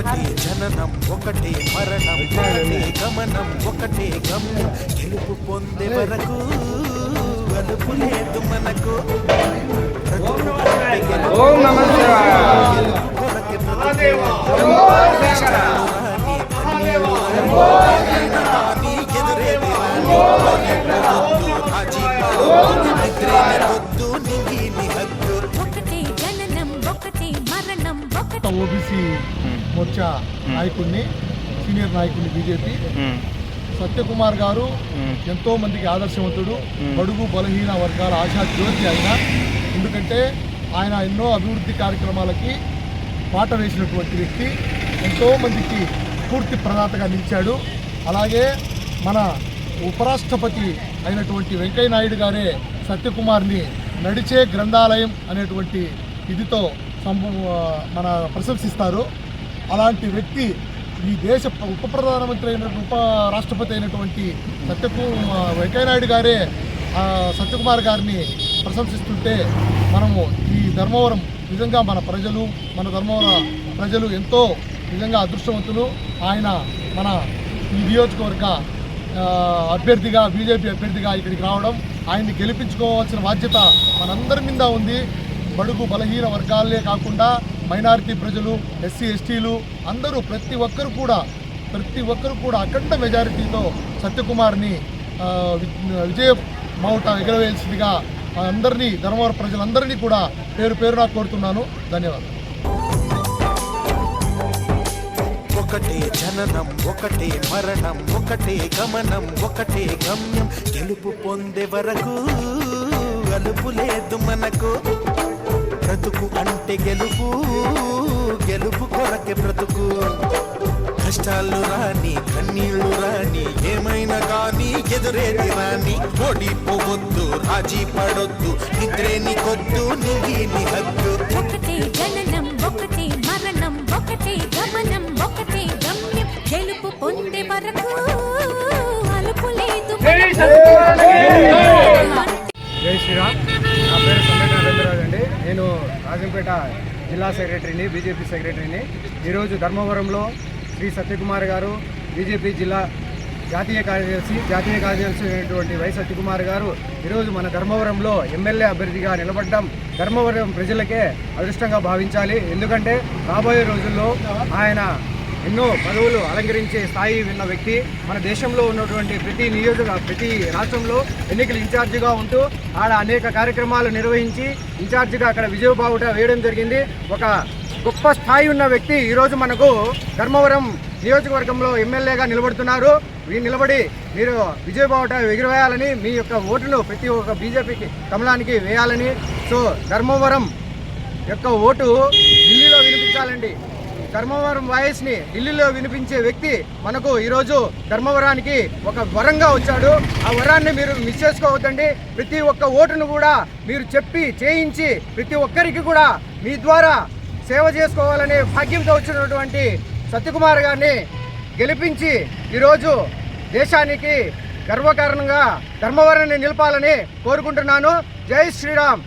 ఒకటే జననం ఒకటే మరణం ఒకటే గమనం ఒకటే గమ్యం. గెలుపు పొందే వరకు అలుపు లేదు మనకు. ఓం ఓబీసీ. మోర్చా నాయకుడిని సీనియర్ నాయకుడిని బీజేపీ. సత్యకుమార్ గారు ఎంతో మందికి ఆదర్శవంతుడు బడుగు బలహీన వర్గాల ఆశా జ్యోతి ఆయన. ఎందుకంటే ఆయన ఎన్నో అభివృద్ధి కార్యక్రమాలకి పాట వేసినటువంటి వ్యక్తి. ఎంతో మందికి స్ఫూర్తి ప్రదాతగా నిలిచాడు. అలాగే మన ఉపరాష్ట్రపతి అయినటువంటి వెంకయ్య నాయుడు గారే సత్యకుమార్ని నడిచే గ్రంథాలయం అనేటువంటి ఇదితో మన ప్రశంసిస్తారు. అలాంటి వ్యక్తి ఈ దేశ ఉప ప్రధానమంత్రి అయిన ఉప రాష్ట్రపతి అయినటువంటి సత్యకు వెంకయ్యనాయుడు గారే సత్యకుమార్ గారిని ప్రశంసిస్తుంటే మనము ఈ ధర్మవరం నిజంగా మన ప్రజలు మన ధర్మవరం ప్రజలు ఎంతో నిజంగా అదృష్టవంతులు. ఆయన మన ఈ నియోజకవర్గ అభ్యర్థిగా బీజేపీ అభ్యర్థిగా ఇక్కడికి రావడం ఆయన్ని గెలిపించుకోవాల్సిన బాధ్యత మనందరి మీద ఉంది. బడుగు బలహీన వర్గాలే కాకుండా మైనారిటీ ప్రజలు ఎస్సీ ఎస్టీలు అందరూ ప్రతి ఒక్కరు కూడా ప్రతి ఒక్కరు కూడా అఖండ మెజారిటీతో సత్యకుమార్ని వి- విజయ మౌట ఎగరవేయాల్సిందిగా అందరినీ ధర్మవరం ప్రజలందరినీ కూడా పేరు పేరున కోరుతున్నాను. ధన్యవాదాలు. ఒకటే జననం ఒకటే మరణం ఒకటే గమనం ఒకటే గమ్యం. గెలుపు పొందే వరకు అలుపు లేదు మనకు. బ్రతుకు అంటే గెలుపు గెలుపు కొరకే బ్రతుకు. కష్టాలు రాని కన్నీళ్ళు రాని ఏమైనా కానీ ఎదురేది రాని. ఓడిపోవద్దు రాజీ పడొద్దు నిద్రే నీకొద్దు నింగి నీ హద్దు. ఒకటే జననం ఒకటే మరణం ఒకటే గమనం ఒకటే గమ్యం. గెలుపు పొందే వరకు అలుపు లేదు. జై శ్రీరామ్. నా పేరు నేను రాజంపేట జిల్లా సెక్రటరీని బీజేపీ సెక్రటరీని. ఈరోజు ధర్మవరంలో శ్రీ సత్యకుమార్ గారు బీజేపీ జిల్లా జాతీయ కార్యదర్శి జాతీయ కార్యదర్శి అయినటువంటి వై సత్యకుమార్ గారు ఈరోజు మన ధర్మవరంలో ఎమ్మెల్యే అభ్యర్థిగా నిలబడడం ధర్మవరం ప్రజలకే అదృష్టంగా భావించాలి. ఎందుకంటే రాబోయే రోజుల్లో ఆయన ఎన్నో పదవులు అలంకరించే స్థాయి ఉన్న వ్యక్తి మన దేశంలో ఉన్నటువంటి ప్రతి నియోజక ప్రతి రాష్ట్రంలో ఎన్నికల ఇన్ఛార్జిగా ఉంటూ ఆడ అనేక కార్యక్రమాలు నిర్వహించి ఇన్ఛార్జిగా అక్కడ విజయబావుట వేయడం జరిగింది. ఒక గొప్ప స్థాయి ఉన్న వ్యక్తి ఈరోజు మనకు ధర్మవరం నియోజకవర్గంలో ఎమ్మెల్యేగా నిలబడుతున్నారు. ఈ నిలబడి మీరు విజయబావుట ఎగిరివేయాలని మీ యొక్క ఓటును ప్రతి ఒక్క బీజేపీకి కమలానికి వేయాలని. సో ధర్మవరం యొక్క ఓటు ధర్మవరం వాయిస్ని ఢిల్లీలో వినిపించే వ్యక్తి మనకు ఈరోజు ధర్మవరానికి ఒక వరంగా వచ్చాడు. ఆ వరాన్ని మీరు మిస్ చేసుకోవద్దండి. ప్రతి ఒక్క ఓటును కూడా మీరు చెప్పి చేయించి ప్రతి ఒక్కరికి కూడా మీ ద్వారా సేవ చేసుకోవాలనే భాగ్యంతో వచ్చినటువంటి సత్యకుమార్ గారిని గెలిపించి ఈరోజు దేశానికి గర్వకారణంగా ధర్మవరాన్ని నిలపాలని కోరుకుంటున్నాను. జై శ్రీరామ్.